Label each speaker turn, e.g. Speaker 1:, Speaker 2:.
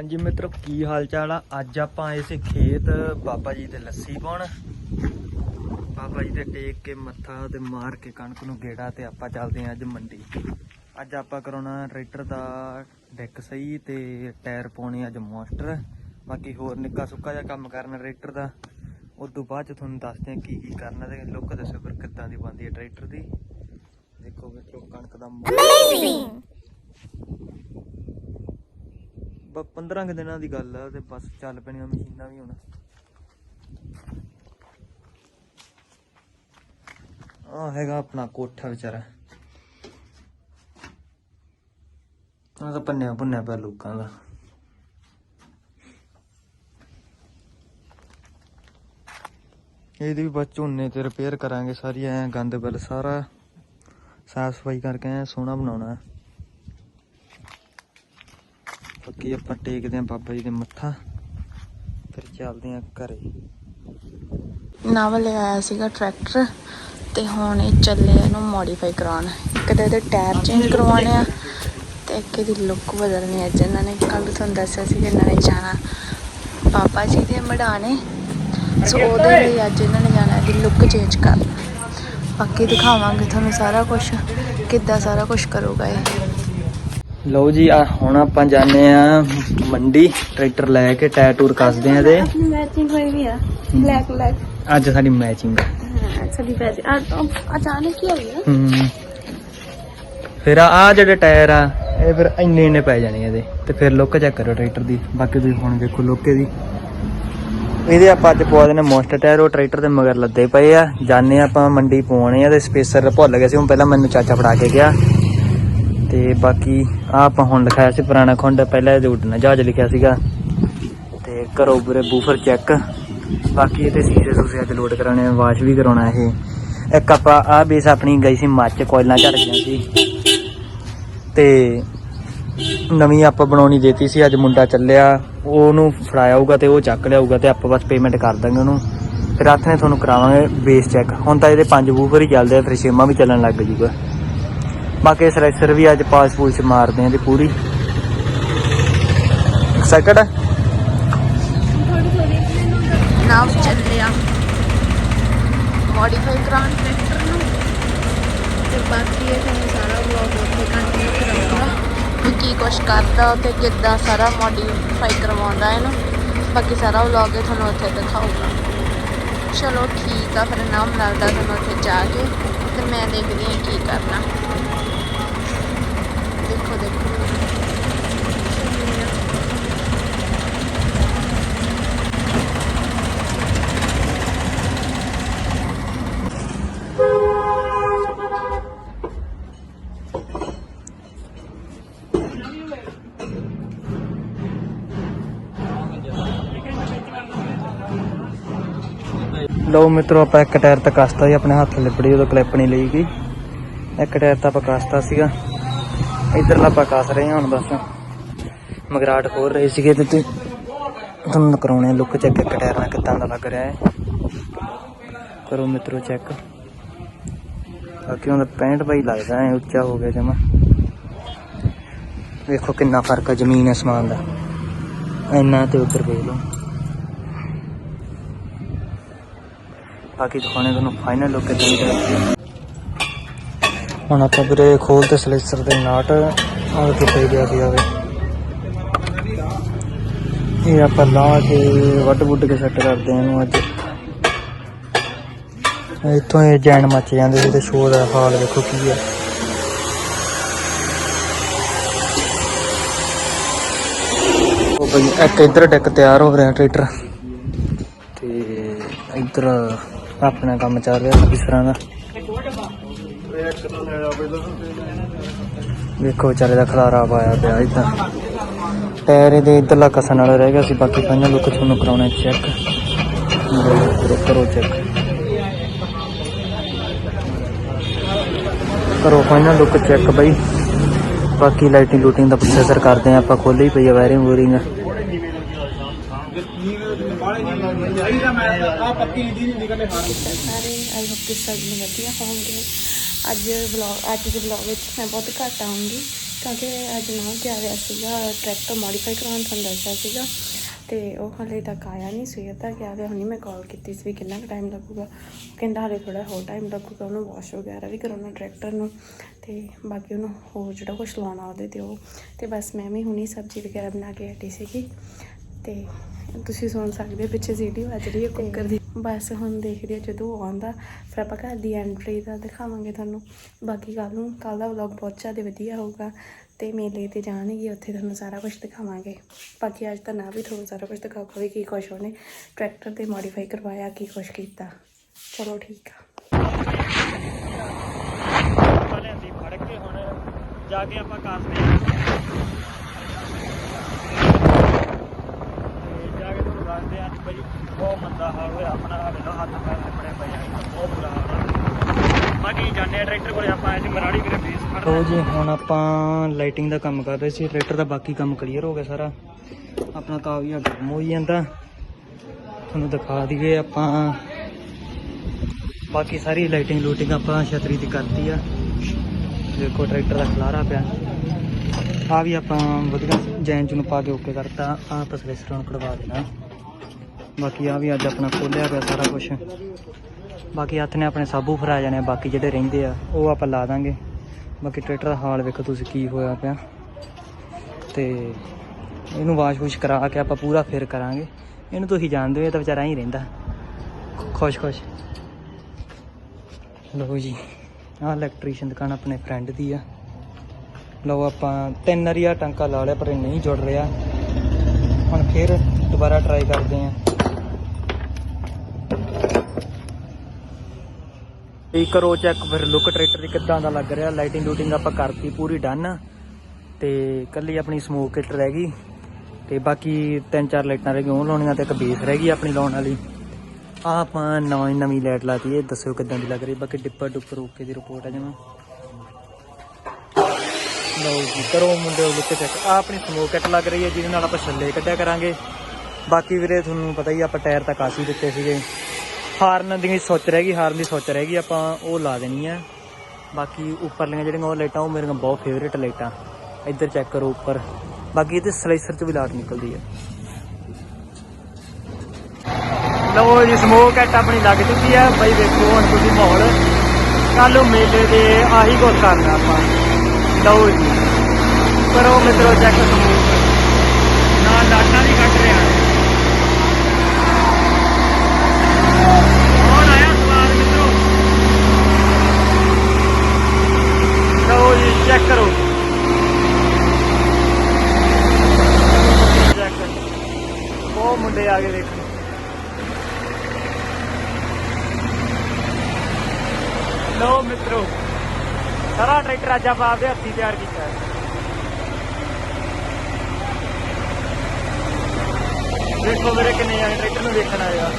Speaker 1: ਹਾਂਜੀ ਮਿੱਤਰੋ, ਕੀ ਹਾਲ ਚਾਲ ਆ? ਅੱਜ ਆਪਾਂ ਆਏ ਸੀ ਖੇਤ। ਬਾਬਾ ਜੀ ਦੇ ਲੱਸੀ ਪਾਉਣ। ਬਾਬਾ ਜੀ ਦੇ ਟੇਕ ਕੇ ਮੱਥਾ ਤੇ ਮਾਰ ਕੇ ਕਣਕ ਨੂੰ ਗੇੜਾ ਤੇ ਆਪਾਂ ਚੱਲਦੇ ਹਾਂ ਅੱਜ ਮੰਡੀ। ਅੱਜ ਆਪਾਂ ਕਰਾਉਣਾ ਟਰੈਕਟਰ ਦਾ ਡੈਕ ਸਹੀ ਤੇ ਟਾਇਰ ਪਾਉਣੇ ਅੱਜ ਮੋਸਟਰ। ਬਾਕੀ ਹੋਰ ਨਿੱਕਾ ਸੁੱਕਾ ਜਿਹਾ ਕੰਮ ਕਰਨਾ ਟਰੈਕਟਰ ਦਾ। ਉਸ ਤੋਂ ਬਾਅਦ ਚ ਤੁਹਾਨੂੰ ਦੱਸਦੇ ਹਾਂ ਕੀ ਕੀ ਕਰਨਾ ਤੇ ਲੁੱਕ ਦੱਸੋ ਫਿਰ ਕਿੱਦਾਂ ਦੀ ਬਣਦੀ ਹੈ ਟਰੈਕਟਰ ਦੀ। ਦੇਖੋ ਮਿੱਤਰੋ, ਕਣਕ ਦਾ ਬ 15 ਕੁ ਦਿਨਾਂ ਦੀ ਗੱਲ ਆ ਤੇ ਬਸ ਚੱਲ ਪੈਣੀਆਂ ਮਸ਼ੀਨਾਂ ਵੀ ਹੁਣ। ਆ ਹੈਗਾ ਆਪਣਾ ਕੋਠਾ ਵਿਚਾਰਾ। ਆ ਤਾਂ ਪੰਨਿਆ ਪੁੰਨਿਆ ਪਿਆ ਲੋਕਾਂ ਦਾ। ਇਹਦੀ ਵੀ ਬਸ ਝੋਨੇ ਤੇ ਰਿਪੇਅਰ ਕਰਾਂਗੇ ਸਾਰੀ, ਐ ਗੰਦ ਬਿਲ ਸਾਰਾ। ਸਾਫ਼ ਸਫ਼ਾਈ ਕਰਕੇ ਐ ਸੋਹਣਾ ਬਣਾਉਣਾ। ਬਾਕੀ ਆਪਾਂ ਟੇਕਦੇ ਆਂ ਬਾਬਾ ਜੀ ਦੇ ਮੱਥਾ, ਫਿਰ ਚੱਲਦੇ ਆਂ ਘਰੇ।
Speaker 2: ਨਵਾਂ ਲਿਆਇਆ ਸੀਗਾ ਟਰੈਕਟਰ ਤੇ ਹੁਣ ਇਹ ਚੱਲੇ ਇਹਨੂੰ ਮੋਡੀਫਾਈ ਕਰਾਉਣ। ਇੱਕ ਤਾਂ ਇਹਦੇ ਟਾਇਰ ਚੇਂਜ ਕਰਵਾਉਣੇ ਆ ਤੇ ਇੱਕ ਇਹਦੀ ਲੁੱਕ ਬਦਲਣੀ ਅੱਜ ਇਹਨਾਂ ਨੇ ਕੱਲ ਤੁਹਾਨੂੰ ਦੱਸਿਆ ਸੀ ਕਿ ਇਹਨਾਂ ਨੇ ਜਾਣਾ ਪਾਪਾ ਜੀ ਦੇ ਮੜਾਣੇ। ਸੋ ਉਹਦੇ ਲਈ ਅੱਜ ਇਹਨਾਂ ਨੇ ਜਾਣਾ ਇਹਦੀ ਲੁੱਕ ਚੇਂਜ ਕਰਨ। ਬਾਕੀ ਦਿਖਾਵਾਂਗੇ ਤੁਹਾਨੂੰ ਸਾਰਾ ਕੁਝ ਕਿੱਦਾਂ ਸਾਰਾ ਕੁਝ ਕਰੂਗਾ ਇਹ।
Speaker 1: ਲਓ ਜੀ ਆ ਹੁਣ ਆਪਾਂ ਜਾਣੇ ਆ ਮੰਡੀ ਟਰੈਕਟਰ ਲੈ ਕੇ ਟਾਇਰ ਟੂਰ ਕੱਸਦੇ ਆਂ ਤੇ।
Speaker 2: ਆਪਣੀ ਮੈਚਿੰਗ ਹੋਈ ਵੀ ਆ ਬਲੈਕ ਬਲੈਕ
Speaker 1: ਅੱਜ ਸਾਡੀ ਮੈਚਿੰਗ
Speaker 2: ਹਾਂ ਸਾਡੀ ਪੈਸੇ ਅਚਾਨਕ ਹੀ ਹੋਈ ਆ।
Speaker 1: ਹੂੰ। ਫਿਰ ਆ ਜਿਹੜੇ ਟਾਇਰ ਆ ਇਹ ਫਿਰ ਇੰਨੇ ਇੰਨੇ ਪੈ ਜਾਣੇ ਇਹਦੇ। ਤੇ ਫਿਰ ਲੁੱਕ ਚੈੱਕ ਕਰੋ ਟਰੈਕਟਰ ਦੀ। ਬਾਕੀ ਤੁਸੀਂ ਹੁਣ ਵੇਖੋ ਲੁੱਕੇ ਦੀ ਇਹਦੇ ਆਪਾਂ ਅੱਜ ਪਵਾ ਦੇਣੇ ਮੋਸਟਰ ਟਾਇਰ ਉਹ ਟਰੈਕਟਰ ਦੇ ਮਗਰ ਲੱਦੇ ਪਏ ਆ। ਜਾਣੇ ਆਪਾਂ ਮੰਡੀ ਪਵਾਉਣੇ ਆ ਤੇ ਸਪੇਸਰ ਭੁੱਲ ਗਏ ਸੀ। ਹੁਣ ਪਹਿਲਾਂ ਮੈਨੂੰ ਚਾਚਾ ਫੜਾ ਕੇ ਗਿਆ। ਤੇ ਬਾਕੀ ਆ ਆਪਾਂ ਹੁਣ ਲਿਖਾਇਆ ਸੀ ਪੁਰਾਣਾ ਖੁੰਡ, ਪਹਿਲਾਂ ਇਹਦੇ ਉੱਡਣਾ ਜਹਾਜ਼ ਲਿਖਿਆ ਸੀਗਾ। ਤੇ ਕਰੋ ਬੁਰੇ ਬੂਫਰ ਚੈੱਕ ਬਾਕੀ ਇਹਦੇ ਸੀਰੇ ਸੂਸੇ ਅੱਜ ਲੋਡ ਕਰਾਉਣੇ ਵਾਸ਼ ਵੀ ਕਰਾਉਣਾ ਇਹ। ਇੱਕ ਆਪਾਂ ਆ ਬੇਸ ਆਪਣੀ ਗਈ ਸੀ, ਮੱਚ ਕੋਇਲਾਂ ਝੜ ਗਈਆਂ ਸੀ। ਤੇ ਨਵੀਂ ਆਪਾਂ ਬਣਾਉਣੀ ਦੇਤੀ ਸੀ, ਅੱਜ ਮੁੰਡਾ ਚੱਲਿਆ, ਉਹਨੂੰ ਫੜਾਇਆ ਹੋਊਗਾ ਤੇ ਉਹ ਚੱਕ ਲਿਆਊਗਾ ਤੇ ਆਪਾਂ ਬਸ ਪੇਮੈਂਟ ਕਰ ਦਾਂਗੇ ਉਹਨੂੰ। ਫਿਰ ਹੱਥ ਨੇ ਤੁਹਾਨੂੰ ਕਰਾਵਾਂਗੇ ਬੇਸ ਚੈੱਕ ਹੁਣ ਤਾਂ ਇਹਦੇ ਪੰਜ ਬੂਫਰ ਹੀ ਚੱਲਦੇ ਆ, ਫਿਰ ਛੇਵਾਂ ਵੀ ਚੱਲਣ ਲੱਗ ਜੂਗਾ। ਬਾਕੀ ਸਲੈਕਸਰ ਵੀ ਅੱਜ ਪਾਸ ਪੂਸ ਮਾਰਦੇ ਆ ਤੇ ਪੂਰੀ। ਸੈਕਿੰਡ
Speaker 2: ਨਾਮ ਚੱਲਿਆ ਮੋਡੀਫਾਈ ਕਰਾਉਣ ਟਰੈਕਟਰ ਨੂੰ। ਤੇ ਬਾਕੀ ਇਹ ਤੁਹਾਨੂੰ ਸਾਰਾ ਵਲੌਗ ਉੱਥੇ ਕੰਟੀਨਿਊ ਕਰਾਂਗਾ ਵੀ ਕੀ ਕੁਛ ਕਰਦਾ ਤੇ ਕਿੱਦਾਂ ਸਾਰਾ ਮੋਡੀਫਾਈ ਕਰਵਾਉਂਦਾ ਇਹਨੂੰ। ਬਾਕੀ ਸਾਰਾ ਵਲੌਗ ਇਹ ਤੁਹਾਨੂੰ ਉੱਥੇ ਦਿਖਾਊਗਾ। ਚਲੋ ਠੀਕ ਆ, ਫਿਰ ਨਾਮ ਮਿਲਦਾ ਤੁਹਾਨੂੰ ਉੱਥੇ ਜਾ ਕੇ ਤੇ ਮੈਂ ਦੇਖਦੀ ਹਾਂ ਕੀ ਕਰਨਾ। ਦੇਖੋ ਦੇਖੋ।
Speaker 1: ਲਓ ਮਿੱਤਰੋ, ਆਪਾਂ ਇੱਕ ਟਾਇਰ ਤਾਂ ਕਸਤਾ ਸੀ ਆਪਣੇ ਹੱਥ ਲਿਬੜੀ, ਉਦੋਂ ਕਲਿੱਪ ਨਹੀਂ ਲਈ ਗਈ। ਇੱਕ ਟਾਇਰ ਤਾਂ ਆਪਾਂ ਕਸਤਾ ਸੀਗਾ। ਇਧਰਲਾ ਆਪਾਂ ਕਸ ਰਹੇ ਹਾਂ ਹੁਣ ਬਸ। ਮਗਰਾਟ ਖੋਲ ਰਹੇ ਸੀਗੇ ਤੇ ਤੁਹਾਨੂੰ ਕਰਾਉਣੇ ਲੁੱਕ ਚੈੱਕ ਇੱਕ ਟਾਇਰ ਨਾਲ ਕਿੱਦਾਂ ਦਾ ਲੱਗ ਰਿਹਾ ਹੈ। ਕਰੋ ਮਿੱਤਰੋ ਚੈੱਕ ਬਾਕੀ ਉਹਦਾ 65 ਬਾਈ ਲੱਗਦਾ ਹੈ, ਉੱਚਾ ਹੋ ਗਿਆ ਜਮਾ। ਵੇਖੋ ਕਿੰਨਾ ਫ਼ਰਕ ਹੈ ਜ਼ਮੀਨ, ਅਸਮਾਨ ਦਾ। ਇੰਨਾ ਤੇ ਉੱਧਰ ਵੇਖ ਲਓ। ਬਾਕੀ ਦਿਖਾਉਣੇ ਤੁਹਾਨੂੰ ਫਾਈਨਲ ਲੁੱਕ ਕਿਦਾਂ ਦੀ ਹੁਣ ਆਪਾਂ ਵੀਰੇ ਖੋਲ ਤੇ ਸਲੇਸਰ ਦੇ ਨਾਟ ਆਹ ਕਿੱਥੇ ਗਿਆ ਸੀ ਆਵੇ ਇਹ ਆਪਾਂ ਲਾ ਕੇ ਵੱਡ ਵੁੱਡ ਕੇ ਸੈੱਟ ਕਰਦੇ ਹਾਂ ਇਹਨੂੰ ਅੱਜ। ਇੱਥੋਂ ਇਹ ਜੈਨ ਮੱਚ ਜਾਂਦੇ ਸੀ ਤੇ ਸ਼ੋਅ ਦਾ ਹਾਲ ਵੇਖੋ ਕੀ ਹੈ। ਉਹ ਬਈ ਇੱਕ ਇੱਧਰ ਡੈਕ ਤਿਆਰ ਹੋ ਰਿਹਾ ਟਰੈਕਟਰ। ਤੇ ਇੱਧਰ ਆਪਣਾ ਕੰਮ ਚੱਲ ਰਿਹਾ ਇਸ ਤਰ੍ਹਾਂ ਦਾ? ਵੇਖੋ ਵਿਚਾਰੇ ਦਾ ਖਲਾਰਾ ਪਾਇਆ ਪਿਆ ਇੱਧਰ ਟਾਇਰ ਦੇ ਇੱਧਰਲਾ ਕਸਣ ਵਾਲਾ ਰਹਿ ਗਿਆ ਸੀ, ਬਾਕੀ ਫਾਈਨਲ ਲੁੱਕ ਤੁਹਾਨੂੰ ਕਰਾਉਣਾ ਚੈੱਕ ਕਰੋ ਕਰੋ ਚੈੱਕ ਕਰੋ ਫਾਈਨਲ ਲੁੱਕ ਚੈੱਕ ਬਈ। ਬਾਕੀ ਲਾਈਟਿੰਗ ਲੂਟਿੰਗ ਦਾ ਪ੍ਰੋਸੈਸਰ ਕਰਦੇ ਆ ਆਪਾਂ ਖੋਲੀ ਪਈ ਆ ਵਾਇਰਿੰਗ ਵੂਰਿੰਗ।
Speaker 2: ਸਾਰੇ ਆਈ ਹੋਪ ਕਿ ਸਭ ਨੂੰ ਵਧੀਆ ਹੋਣਗੇ। ਅੱਜ ਵਲੌਗ ਅੱਜ ਦੇ ਵਲੌਗ ਵਿੱਚ ਮੈਂ ਬਹੁਤ ਘੱਟ ਆਉਂਗੀ ਕਿਉਂਕਿ ਅੱਜ ਨਾ ਗਿਆ ਹੋਇਆ ਸੀਗਾ ਟਰੈਕਟਰ ਮੋਡੀਫਾਈ ਕਰਾਉਣ ਤੁਹਾਨੂੰ ਦੱਸਿਆ ਸੀਗਾ, ਤੇ ਉਹ ਹਾਲੇ ਤੱਕ ਆਇਆ ਨਹੀਂ, ਸਵੇਰ ਦਾ ਗਿਆ ਤੇ ਹੁਣੀ ਮੈਂ ਕਾਲ ਕੀਤੀ ਸੀ ਵੀ ਕਿੰਨਾ ਕੁ ਟਾਈਮ ਲੱਗੂਗਾ। ਉਹ ਕਹਿੰਦਾ ਹਾਲੇ ਥੋੜਾ ਹੋਰ ਟਾਈਮ ਲੱਗੂਗਾ, ਉਹਨੂੰ ਵਾਸ਼ ਵਗੈਰਾ ਵੀ ਕਰਾਉਣਾ ਟਰੈਕਟਰ ਨੂੰ, ਤੇ ਬਾਕੀ ਉਹਨੂੰ ਹੋਰ ਜਿਹੜਾ ਕੁਝ ਲਾਉਣਾ ਉਹਦੇ ਤੇ ਉਹ, ਤੇ ਬਸ ਮੈਂ ਵੀ ਹੁਣੀ ਸਬਜ਼ੀ ਵਗੈਰਾ ਬਣਾ ਕੇ ਹਟੀ ਸੀਗੀ। ਤੇ ਤੁਸੀਂ ਸੁਣ ਸਕਦੇ ਹੋ ਪਿੱਛੇ ਸੀਟੀ ਵੱਜ ਰਹੀ ਹੈ ਕੁੱਕਰ ਦੀ। ਬਸ ਹੁਣ ਦੇਖਦੇ ਹਾਂ ਜਦੋਂ ਆਉਂਦਾ ਫਿਰ ਆਪਾਂ ਘਰ ਦੀ ਐਂਟਰੀ ਦਾ ਦਿਖਾਵਾਂਗੇ ਤੁਹਾਨੂੰ। ਬਾਕੀ ਕੱਲ ਨੂੰ ਕੱਲ ਦਾ ਵਲੌਗ ਬਹੁਤ ਜ਼ਿਆਦਾ ਵਧੀਆ ਹੋਊਗਾ ਤੇ ਮੇਲੇ ਤੇ ਜਾਣਗੇ ਉੱਥੇ ਤੁਹਾਨੂੰ ਸਾਰਾ ਕੁਝ ਦਿਖਾਵਾਂਗੇ। ਬਾਕੀ ਅੱਜ ਤਾਂ ਨਾ ਵੀ ਤੁਹਾਨੂੰ ਸਾਰਾ ਕੁਝ ਦਿਖਾਊਗਾ ਵੀ ਕੀ ਕੁਛ ਉਹਨੇ ਟਰੈਕਟਰ ਤੇ ਮੋਡੀਫਾਈ ਕਰਵਾਇਆ ਕੀ ਕੁਛ ਕੀਤਾ। ਚਲੋ ਠੀਕ ਆ।
Speaker 1: ਆਪਾਂ ਲਿਆਂਦੀ ਫੜ ਕੇ ਹੁਣ ਜਾ ਕੇ ਆਪਾਂ ਕਰਦੇ ਹਾਂ ਤੇ ਜਾ ਕੇ ਤੁਹਾਨੂੰ ਦੱਸਦੇ ਹਾਂ ਅੱਜ ਬਈ ਬਹੁਤ ਮੰਦਾ ਹਾਲ ਹੋਇਆ ਆਪਣਾ ਹਾਲੇ ਨਾ ਹੱਥ ਪੈਰ ਕੱਪੜੇ ਪਏ ਆ ਬਹੁਤ ਬੁਰਾ ਹਾਲ ਆ ਬਾਕੀ ਜਾਣੇ ਆ ਟਰੈਕਟਰ ਕੋਲੇ ਆਪਾਂ ਅੱਜ ਮਰਾੜੀ ਵੀਰੇ ਬੇਸ ਖੜਦਾ ਲੋ ਜੀ ਹੁਣ ਆਪਾਂ ਲਾਈਟਿੰਗ ਦਾ ਕੰਮ ਕਰ ਰਹੇ ਸੀ ਟਰੈਕਟਰ ਦਾ ਬਾਕੀ ਕੰਮ ਕਲੀਅਰ ਹੋ ਗਿਆ ਸਾਰਾ। ਆਪਣਾ ਕਾਵੀਆ ਗਰਮ ਹੋਈ ਜਾਂਦਾ। ਤੁਹਾਨੂੰ ਦਿਖਾ ਦਈਏ ਆਪਾਂ। ਬਾਕੀ ਸਾਰੀ ਲਾਈਟਿੰਗ ਲੂਟਿੰਗ ਆਪਾਂ ਛਤਰੀ ਦੀ ਕਰਤੀ ਆ। ਦੇਖੋ ਟਰੈਕਟਰ ਦਾ ਖਲਾਰਾ ਪਿਆ। ਆ ਵੀ ਆਪਾਂ ਵਧੀਆ ਜੈਨ ਚ ਨੂੰ ਪਾ ਕੇ ਓਕੇ ਕਰਤਾ। ਆ ਪਸਲੇਸਰ ਨੂੰ ਕਢਵਾ ਦੇਣਾ। ਬਾਕੀ ਆ ਵੀ ਅੱਜ ਆਪਣਾ ਖੋਲਿਆ ਪਿਆ ਸਾਰਾ ਕੁਝ ਬਾਕੀ ਹੱਥ ਨੇ ਆਪਣੇ ਸਾਬੂ ਫਰਾ ਜਾਣੇ ਆ, ਬਾਕੀ ਜਿਹੜੇ ਰਹਿੰਦੇ ਆ ਉਹ ਆਪਾਂ ਲਾ ਦਾਂਗੇ। ਬਾਕੀ ਟਰੈਕਟਰ ਦਾ ਹਾਲ ਵੇਖੋ ਤੁਸੀਂ ਕੀ ਹੋਇਆ ਪਿਆ। ਤੇ ਇਹਨੂੰ ਵਾਸ਼-ਵੂਸ਼ ਕਰਾ ਕੇ ਆਪਾਂ ਪੂਰਾ ਫੇਰ ਕਰਾਂਗੇ। ਇਹਨੂੰ ਤੁਸੀਂ ਜਾਣਦੇ ਹੋ, ਇਹ ਤਾਂ ਵਿਚਾਰਾ ਹੀ ਰਹਿੰਦਾ। ਖੁਸ਼-ਖੁਸ਼ ਲਓ ਜੀ, ਆਹ ਇਲੈਕਟ੍ਰੀਸ਼ੀਅਨ ਦੁਕਾਨ ਆਪਣੇ ਫਰੈਂਡ ਦੀ ਆ। ਲਓ ਆਪਾਂ ਤਿੰਨ ਵਾਰੀ ਟਾਂਕਾ ਲਾ ਲਿਆ, ਪਰ ਇਹ ਨਹੀਂ ਜੁੜ ਰਿਹਾ। ਹੁਣ ਫਿਰ ਦੁਬਾਰਾ ਟਰਾਈ ਕਰਦੇ ਆਂ ਇਹ ਕਰੋ ਚੈੱਕ ਫਿਰ ਲੁੱਕ ਟਰੈਕਟਰ ਦੀ ਕਿੱਦਾਂ ਦਾ ਲੱਗ ਰਿਹਾ ਲਾਈਟਿੰਗ ਲੂਟਿੰਗ ਆਪਾਂ ਕਰਤੀ, ਪੂਰੀ ਡਨ ਤੇ ਕੱਲੀ ਆਪਣੀ ਸਮੋਕ ਕਿੱਟ ਰਹਿ ਗਈ। ਤੇ ਬਾਕੀ ਤਿੰਨ ਚਾਰ ਲਾਈਟਾਂ ਰਹਿ ਗਈਆਂ, ਉਹ ਲਾਉਣੀਆਂ ਤੇ ਇੱਕ ਬੇਸ ਰਹਿ ਗਈ ਆਪਣੀ ਲਾਉਣ ਵਾਲੀ। ਆ ਆਪਾਂ ਨਵੀਂ ਨਵੀਂ ਲਾਈਟ ਲਾਤੀ ਇਹ, ਦੱਸਿਓ ਕਿੱਦਾਂ ਦੀ ਲੱਗ ਰਹੀ। ਬਾਕੀ ਡਿੱਪਰ ਡੁੱਪਰ ਓਕੇ ਦੀ ਰਿਪੋਰਟ ਹੈ ਜਮਾ। ਲਓ ਜੀ, ਕਰੋ ਮੁੰਡੇ ਲੁੱਕ ਚੈੱਕ ਆ ਆਪਣੀ ਸਮੋਕ ਕਿੱਟ ਲੱਗ ਰਹੀ ਹੈ, ਜਿਹਦੇ ਨਾਲ ਆਪਾਂ ਛੱਲੇ ਕੱਢਿਆ ਕਰਾਂਗੇ। ਬਾਕੀ ਵੀਰੇ ਤੁਹਾਨੂੰ ਪਤਾ ਹੀ ਆਪਾਂ ਟਾਇਰ ਤਾਂ ਕਾਸੀ ਦਿੱਤੇ ਸੀਗੇ। ਹਾਰਨ ਦੀ ਸੁੱਚ ਰਹਿ ਹਾਰਨ ਦੀ ਸੁੱਚ ਰਹਿ ਆਪਾਂ ਉਹ ਲਾ ਦੇਣੀ ਆ ਬਾਕੀ ਉੱਪਰਲੀਆਂ ਜਿਹੜੀਆਂ ਉਹ ਲਾਈਟਾਂ, ਉਹ ਮੇਰੀਆਂ ਬਹੁਤ ਫੇਵਰੇਟ ਲਾਈਟਾਂ। ਇੱਧਰ ਚੈੱਕ ਕਰੋ ਉੱਪਰ। ਬਾਕੀ ਇਹਦੇ ਸਲਾਈਸਰ ਚ ਵੀ ਲਾਈਟ ਨਿਕਲਦੀ ਹੈ ਲਓ ਜੀ ਸਮੋਕ ਐਟ ਆਪਣੀ ਲੱਗ ਚੁੱਕੀ ਹੈ ਬਈ ਵੇਖੋ ਹੁਣ ਤੁਸੀਂ ਮਾਹੌਲ। ਕੱਲ ਨੂੰ ਮੇਲੇ ਦੇ ਆਹੀ ਕੁਝ ਕਰਨਾ ਆਪਾਂ। ਲਓ ਜੀ। ਕਰੋ ਮਿੱਤਰੋ ਚੈੱਕ ਸਮੋਕ ਨਾ ਲਾਟਾਂ ਵੀ ਕੱਟ ਰਿਹਾ ਕੌਣ ਆਇਆ ਸਵਾਲ ਮਿੱਤਰੋ ਲਓ ਜੀ ਚੈੱਕ ਕਰੋ ਚੈੱਕ ਉਹ ਮੁੰਡੇ ਆ ਗਏ ਦੇਖੋ ਲਓ ਮਿੱਤਰੋ, ਸਾਰਾ ਟਰੈਕਟਰ ਅੱਜ ਆਪਾਂ ਆਪਦੇ ਹੱਥੀਂ ਤਿਆਰ ਕੀਤਾ ਹੈ। ਦੇਖੋ ਮੇਰੇ ਕਿੰਨੇ ਆ ਟਰੈਕਟਰ ਨੂੰ ਵੇਖਣ ਆਏ ਆ।